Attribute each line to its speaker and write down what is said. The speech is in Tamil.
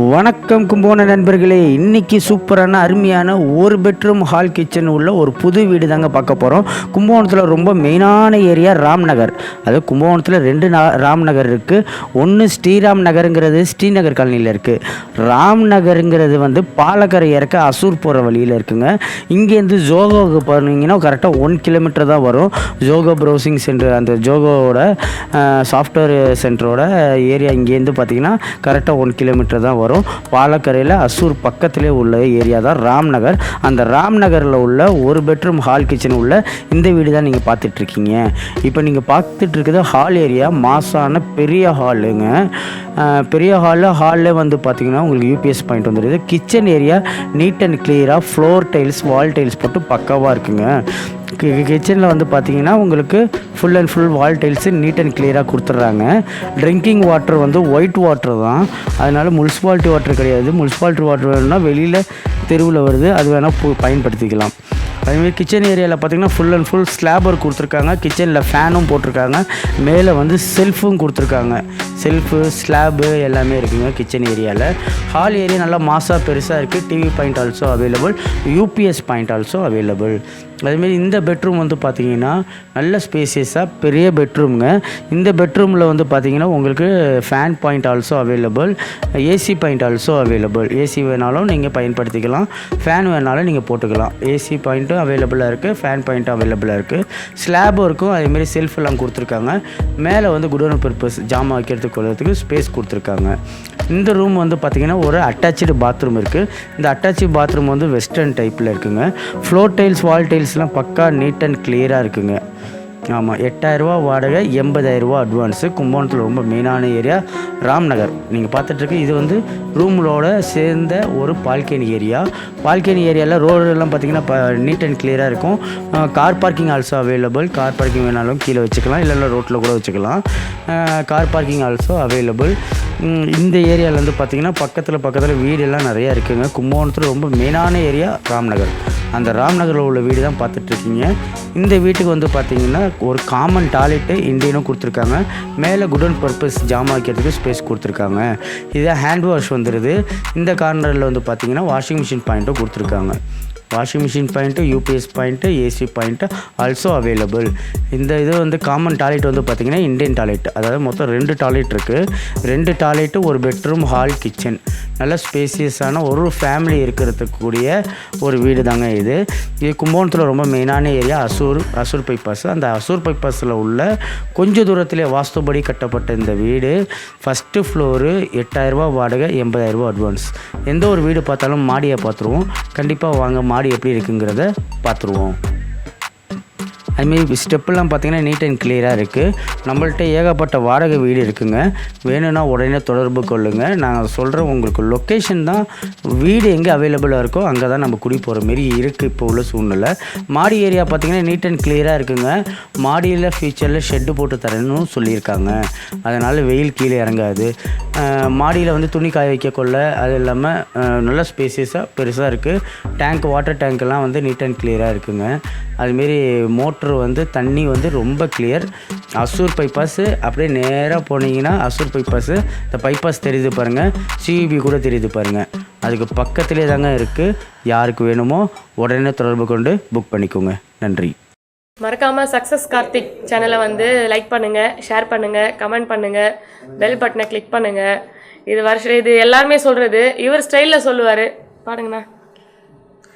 Speaker 1: வணக்கம் கும்போன நண்பர்களே. இன்றைக்கி சூப்பரான அருமையான ஒரு பெட்ரூம் ஹால் கிச்சன் உள்ள ஒரு புது வீடு தாங்க பார்க்க போகிறோம் கும்பகோணத்தில் ரொம்ப மெயினான ஏரியா ராம்நகர் அது கும்பகோணத்தில் ரெண்டு நா இருக்குது ஒன்று ஸ்ரீராம் நகருங்கிறது ஸ்ரீநகர் காலனியில் இருக்குது ராம்நகருங்கிறது வந்து பாலக்கரை இறக்க அசூர் போகிற வழியில் இருக்குங்க. இங்கேருந்து ஜோகோவுக்கு போனீங்கன்னா கரெக்டாக ஒன் கிலோமீட்டர் தான் வரும். ஜோகோ ப்ரௌசிங் சென்டர் அந்த ஜோகோவோட சாஃப்ட்வேர் சென்டரோட ஏரியா இங்கேருந்து பார்த்தீங்கன்னா கரெக்டாக ஒன் கிலோமீட்டர் தான் வரும். பாலக்கரையில் அசூர் பக்கத்திலே உள்ள ஏரியா தான் ராம்நகர். அந்த ராம்நகரில் உள்ள ஒரு பெட்ரூம் ஹால் கிச்சன் உள்ள இந்த வீடு தான் நீங்கள் பார்த்துட்ருக்கீங்க. இப்போ நீங்கள் பார்த்துட்டு ஹால் ஏரியா மாசான பெரிய ஹாலுங்க. பெரிய ஹாலில் ஹாலில் வந்து பார்த்தீங்கன்னா உங்களுக்கு யூபிஎஸ் பாயிண்ட் வந்துடுது கிச்சன் ஏரியா நீட் அண்ட் கிளியராக ஃப்ளோர் டைல்ஸ் வால் டைல்ஸ் போட்டு பக்காவாக இருக்குங்க. கிச்சனில் வந்து பார்த்தீங்கன்னா உங்களுக்கு full and full wall tiles neat and கிளியராக கொடுத்துட்றாங்க. ட்ரிங்கிங் வாட்டர் வந்து ஒயிட் வாட்டர் தான். அதனால் முனிசிபாலிட்டி வாட்டர் கிடையாது. முனிசிபாலிட்டி வாட்டர் வேணும்னா வெளியில் தெருவில் வருது. அது வேணால் பு- பயன்படுத்திக்கலாம். அதேமாதிரி கிச்சன் ஏரியாவில் பார்த்தீங்கன்னா ஃபுல் அண்ட் ஃபுல் ஸ்லாபர் கொடுத்துருக்காங்க. கிச்சனில் ஃபேனும் போட்டிருக்காங்க. மேலே வந்து செல்ஃபும் கொடுத்துருக்காங்க. செல்ஃபு ஸ்லாபு எல்லாமே இருக்குங்க கிச்சன் ஏரியாவில் ஹால் ஏரியா நல்லா மாசாக பெருசாக இருக்குது TV point also available UPS point also available அதேமாரி இந்த பெட்ரூம் வந்து பார்த்தீங்கன்னா நல்ல ஸ்பேசியஸாக பெரிய பெட்ரூம்ங்க இந்த பெட்ரூமில் வந்து பார்த்தீங்கன்னா உங்களுக்கு fan point also available AC point also available AC வேணாலும் நீங்கள் பயன்படுத்திக்கலாம். ஃபேன் வேணாலும் நீங்கள் போட்டுக்கலாம். ஏசி பாயிண்ட்டும் அவைலபிளாக இருக்குது ஃபேன் பாயிண்ட்டும் அவைலபிளாக இருக்குது ஸ்லாபும் இருக்கும் அதேமாரி செல்ஃப் எல்லாம் கொடுத்துருக்காங்க. மேலே வந்து குடோன் பர்பஸ் ஜாமான் வைக்கிறதுக்கு கொள்றதுக்கு ஸ்பேஸ் கொடுத்துருக்காங்க. இந்த ரூம் வந்து பார்த்தீங்கன்னா ஒரு அட்டாச்சு பாத்ரூம் இருக்குது இந்த அட்டாச்சு பாத்ரூம் வந்து வெஸ்டர்ன் டைப்பில் இருக்குங்க. ஃப்ளோர் டைல்ஸ் வால் டைல்ஸ் டைல்ஸ்லாம் பக்கா நீட் அண்ட் கிளியராக இருக்குங்க. ஆமாம் எட்டாயிரரூவா வாடகை எண்பதாயிரரூவா அட்வான்ஸு கும்பகோணத்தில் ரொம்ப மெயினான ஏரியா ராம்நகர். நீங்கள் பார்த்துட்ருக்கு இது வந்து ரூம்களோட சேர்ந்த ஒரு பால்கனி ஏரியா பால்கனி ஏரியாவில் ரோடெல்லாம் பார்த்தீங்கன்னா இப்போ நீட் அண்ட் கிளியராக இருக்கும். Car parking also available car parking வேணாலும் கீழே வச்சுக்கலாம். இல்லைன்னா ரோட்டில் கூட வச்சுக்கலாம். கார் பார்க்கிங் ஆல்சோ அவைலபிள் இந்த ஏரியாவில் வந்து பார்த்தீங்கன்னா பக்கத்தில் பக்கத்தில் வீடெல்லாம் நிறையா இருக்குங்க. கும்பகோணத்தில் ரொம்ப மெயினான ஏரியா ராம்நகர். அந்த ராம்நகரில் உள்ள வீடு தான் பார்த்துட்ருக்கீங்க இந்த வீட்டுக்கு வந்து பார்த்தீங்கன்னா ஒரு காமன் டாய்லெட்டு இண்டியனும் கொடுத்துருக்காங்க. மேலே குடன் பர்பஸ் ஜாமான் வைக்கிறதுக்கு ஸ்பேஸ் கொடுத்துருக்காங்க. இதான் ஹேண்ட் வாஷ் வந்துடுது இந்த கார்னரில் வந்து பார்த்திங்கன்னா வாஷிங் மிஷின் பாயிண்ட்டும் கொடுத்துருக்காங்க. Washing machine point UPS point AC point also available இந்த இது வந்து காமன் டாய்லெட் வந்து பார்த்திங்கன்னா இந்தியன் டாய்லெட் அதாவது மொத்தம் ரெண்டு டாய்லெட் இருக்குது ரெண்டு டாய்லெட்டு ஒரு பெட்ரூம் ஹால் கிச்சன் நல்ல ஸ்பேசியஸான ஒரு ஃபேமிலி இருக்கிறதுக்கு கூடிய ஒரு வீடு தாங்க இது. இது கும்பகோணத்தில் ரொம்ப மெயினான ஏரியா அசூர் அசூர் பைபாஸ் அந்த அசூர் பைபாஸில் உள்ள கொஞ்ச தூரத்திலே வாஸ்துபடி கட்டப்பட்ட இந்த வீடு. ஃபஸ்ட்டு ஃப்ளோரு எட்டாயிரரூபா வாடகை எண்பதாயிரரூபா அட்வான்ஸ் எந்த ஒரு வீடு பார்த்தாலும் மாடியை பார்த்துருவோம். கண்டிப்பாக வாங்க மாடி எப்படி இருக்குங்கிறத பார்த்துருவோம். அதுமாரி ஸ்டெப்பெல்லாம் பார்த்தீங்கன்னா நீட் அண்ட் கிளியராக இருக்குது நம்மள்ட்ட ஏகப்பட்ட வாடகை வீடு இருக்குங்க. வேணும்னா உடனே தொடர்பு கொள்ளுங்கள் நாங்கள் சொல்கிற உங்களுக்கு லொக்கேஷன் தான் வீடு எங்கே அவைலபிளாக இருக்கோ அங்கே தான் நம்ம குடி போகிற மாரி இருக்குது இப்போ உள்ள சூழ்நிலை. மாடி ஏரியா பார்த்தீங்கன்னா நீட் அண்ட் கிளியராக இருக்குங்க. மாடியில் ஃபியூச்சரில் ஷெட்டு போட்டு தரணும்னு சொல்லியிருக்காங்க. அதனால் வெயில் கீழே இறங்காது. மாடியில் வந்து துணி காய வைக்க கொள்ள அது இல்லாமல் நல்ல ஸ்பேசியஸாக பெருசாக இருக்குது டேங்க் வாட்டர் டேங்க்லாம் வந்து நீட் அண்ட் கிளியராக இருக்குங்க. அதுமாரி மோட்ரு வந்து தண்ணி வந்து ரொம்ப கிளியர் அசூர் பைபாஸு அப்படியே நேராக போனீங்கன்னா அசூர் பைபாஸு இந்த பைபாஸ் தெரியுது பாருங்கள் சிஇபி கூட தெரியுது பாருங்கள் அதுக்கு பக்கத்திலே தாங்க இருக்குது யாருக்கு வேணுமோ உடனே தொடர்பு கொண்டு புக் பண்ணிக்கோங்க. நன்றி.
Speaker 2: மறக்காம சக்ஸஸ் கார்த்திக் சேனலை வந்து லைக் பண்ணுங்க ஷேர் பண்ணுங்க கமெண்ட் பண்ணுங்க பெல் பட்டனை கிளிக் பண்ணுங்க. இது வருஷம் இது எல்லாருமே சொல்றது. இவர் ஸ்டைலில் சொல்லுவாரு. பாருங்கண்ணா.